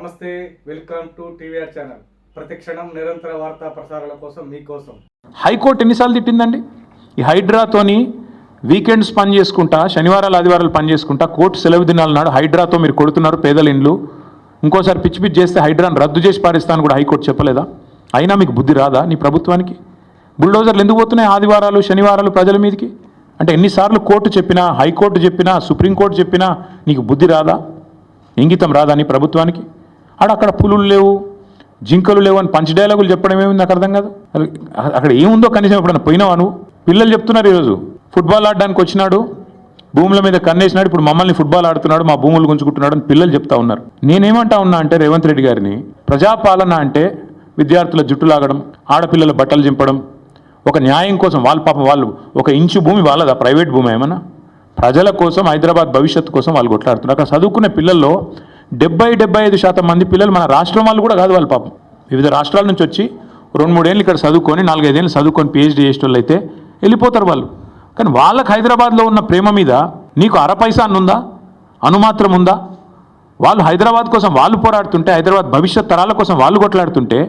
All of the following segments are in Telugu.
నమస్తే వెల్కమ్ టు టీవీఆర్ ఛానల్. ప్రతి క్షణం నిరంతర వార్తా ప్రసారాల కోసం మీకోసం హైకోర్టు ఎన్నిసార్లు తిట్టిందండి? ఈ హైడ్రాతోని వీకెండ్స్ పని చేసుకుంటా శనివారాలు ఆదివారాలు పని చేసుకుంటా కోర్టు సెలవు దినాల నాడు హైడ్రాతో మీరు కొడుతున్నారు పేదల ఇండ్లు ఇంకోసారి పిచ్చి పిచ్చి చేస్తే హైడ్రాను రద్దు చేసి పారిస్తాను కూడా హైకోర్టు చెప్పలేదా? అయినా మీకు బుద్ధి రాదా నీ ప్రభుత్వానికి? బుల్డోజర్లు ఎందుకు పోతున్నాయి ఆదివారాలు శనివారాలు ప్రజల మీదకి? అంటే ఎన్నిసార్లు కోర్టు చెప్పినా హైకోర్టు చెప్పినా సుప్రీంకోర్టు చెప్పినా నీకు బుద్ధి రాదా? ఇంగితం రాదా నీ ప్రభుత్వానికి? ఆడ అక్కడ పులులు లేవు జింకలు లేవు అని పంచ డైలాగులు చెప్పడం ఏమింది నాకు అర్థం కాదు? అక్కడ ఏముందో కనీసం ఎప్పుడన్నా పోయినావా నువ్వు? పిల్లలు చెప్తున్నారు ఈరోజు ఫుట్బాల్ ఆడడానికి వచ్చినాడు భూముల మీద కన్నేసినాడు ఇప్పుడు మమ్మల్ని ఫుట్బాల్ ఆడుతున్నాడు మా భూములు గుంజుకుంటున్నాడు అని పిల్లలు చెప్తా ఉన్నారు. నేనేమంటా ఉన్నా అంటే రేవంత్ రెడ్డి గారిని ప్రజాపాలన అంటే విద్యార్థుల జుట్టు లాగడం ఆడపిల్లల బట్టలు చింపడం ఒక న్యాయం కోసం వాళ్ళ పాపం వాళ్ళు ఒక ఇంచు భూమి వాళ్ళదా? ప్రైవేట్ భూమి ఏమన్నా? ప్రజల కోసం హైదరాబాద్ భవిష్యత్తు కోసం వాళ్ళు కొట్లాడుతున్నారు. అక్కడ చదువుకునే పిల్లల్లో డెబ్బై డెబ్బై ఐదు శాతం మంది పిల్లలు మన రాష్ట్రం వాళ్ళు కూడా కాదు వాళ్ళ పాపం. వివిధ రాష్ట్రాల నుంచి వచ్చి రెండు మూడేళ్ళు ఇక్కడ చదువుకొని నాలుగైదేళ్ళు చదువుకొని పిహెచ్డీ చేసేటోళ్ళు అయితే వెళ్ళిపోతారు వాళ్ళు. కానీ వాళ్ళకి హైదరాబాద్లో ఉన్న ప్రేమ మీద నీకు అర పైసా ఉందా అనుమాత్రం ఉందా? వాళ్ళు హైదరాబాద్ కోసం వాళ్ళు పోరాడుతుంటే హైదరాబాద్ భవిష్యత్ తరాల కోసం వాళ్ళు కొట్లాడుతుంటే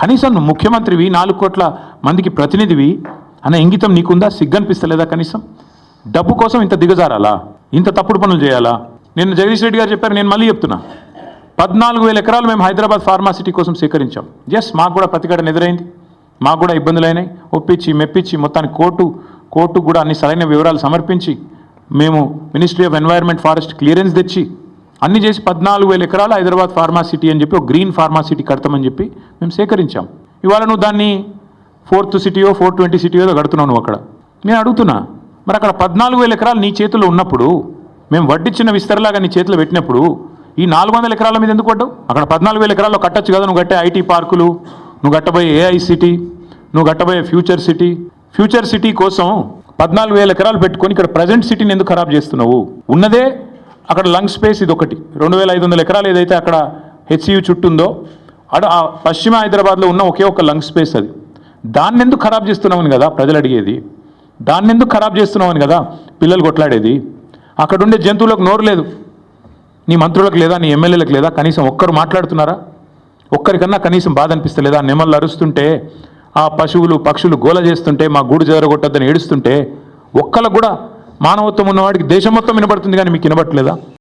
కనీసం నువ్వు ముఖ్యమంత్రివి నాలుగు కోట్ల మందికి ప్రతినిధివి అనే ఇంగితం నీకుందా? సిగ్గనిపిస్తలేదా కనీసం? డబ్బు కోసం ఇంత దిగజారాలా? ఇంత తప్పుడు పనులు చేయాలా? నిన్న జగదీష్ రెడ్డి గారు చెప్పారు నేను మళ్ళీ చెప్తున్నా. పద్నాలుగు వేల ఎకరాలు మేము హైదరాబాద్ ఫార్మాసిటీ కోసం సేకరించాం. ఎస్ మాకు కూడా ప్రతిఘటన ఎదురైంది. మాకు కూడా ఇబ్బందులు అయినాయి ఒప్పించి మెప్పించి మొత్తానికి కోర్టు కోర్టు కూడా అన్ని సరైన వివరాలు సమర్పించి మేము ministry of environment forest clearance తెచ్చి అన్ని చేసి పద్నాలుగు వేల ఎకరాలు హైదరాబాద్ ఫార్మాసిటీ అని చెప్పి ఒక గ్రీన్ ఫార్మాసిటీ కడతామని చెప్పి మేము సేకరించాం. ఇవాళ నువ్వు దాన్ని ఫోర్త్ సిటీయో ఫోర్ ట్వంటీ సిటీయో కడుతున్నావు నువ్వు అక్కడ. నేను అడుగుతున్నా మరి అక్కడ పద్నాలుగు వేల ఎకరాలు నీ చేతుల్లో ఉన్నప్పుడు మేము వడ్డిచ్చిన విస్తరలాగా నీ చేతిలో పెట్టినప్పుడు ఈ నాలుగు వందల ఎకరాల మీద ఎందుకు పడ్డావు అక్కడ పద్నాలుగు వేల ఎకరాల్లో కట్టచ్చు కదా నువ్వు కట్టే ఐటీ పార్కులు నువ్వు కట్టబోయే ఏఐ సిటీ నువ్వు కట్టబోయే ఫ్యూచర్ సిటీ. ఫ్యూచర్ సిటీ కోసం పద్నాలుగు వేల ఎకరాలు పెట్టుకొని ఇక్కడ ప్రజెంట్ సిటీని ఎందుకు ఖరాబ్ చేస్తున్నావు? ఉన్నదే అక్కడ లంగ్ స్పేస్ ఇది ఒకటి రెండు వేల ఐదు వందల ఎకరాలు ఏదైతే అక్కడ హెచ్సియు చుట్టుందో ఉందో ఆ పశ్చిమ హైదరాబాద్లో ఉన్న ఒకే ఒక లంగ్ స్పేస్ అది. దాన్ని ఎందుకు ఖరాబ్ చేస్తున్నామని కదా ప్రజలు అడిగేది. దాన్ని ఎందుకు ఖరాబ్ చేస్తున్నామని కదా పిల్లలు కొట్లాడేది. అక్కడ ఉండే జంతువులకు నోరు లేదు. నీ మంత్రులకు లేదా నీ ఎమ్మెల్యేలకు లేదా కనీసం ఒక్కరు మాట్లాడుతున్నారా? ఒక్కరికన్నా కనీసం బాధ అనిపిస్తలేదా? నెమళ్ళు అరుస్తుంటే ఆ పశువులు పక్షులు గోల చేస్తుంటే మా గూడు జరగొట్టద్దని ఏడుస్తుంటే ఒక్కలకు కూడా మానవత్వం ఉన్నవాడికి దేశం మొత్తం వినబడుతుంది కానీ మీకు వినబట్టలేదా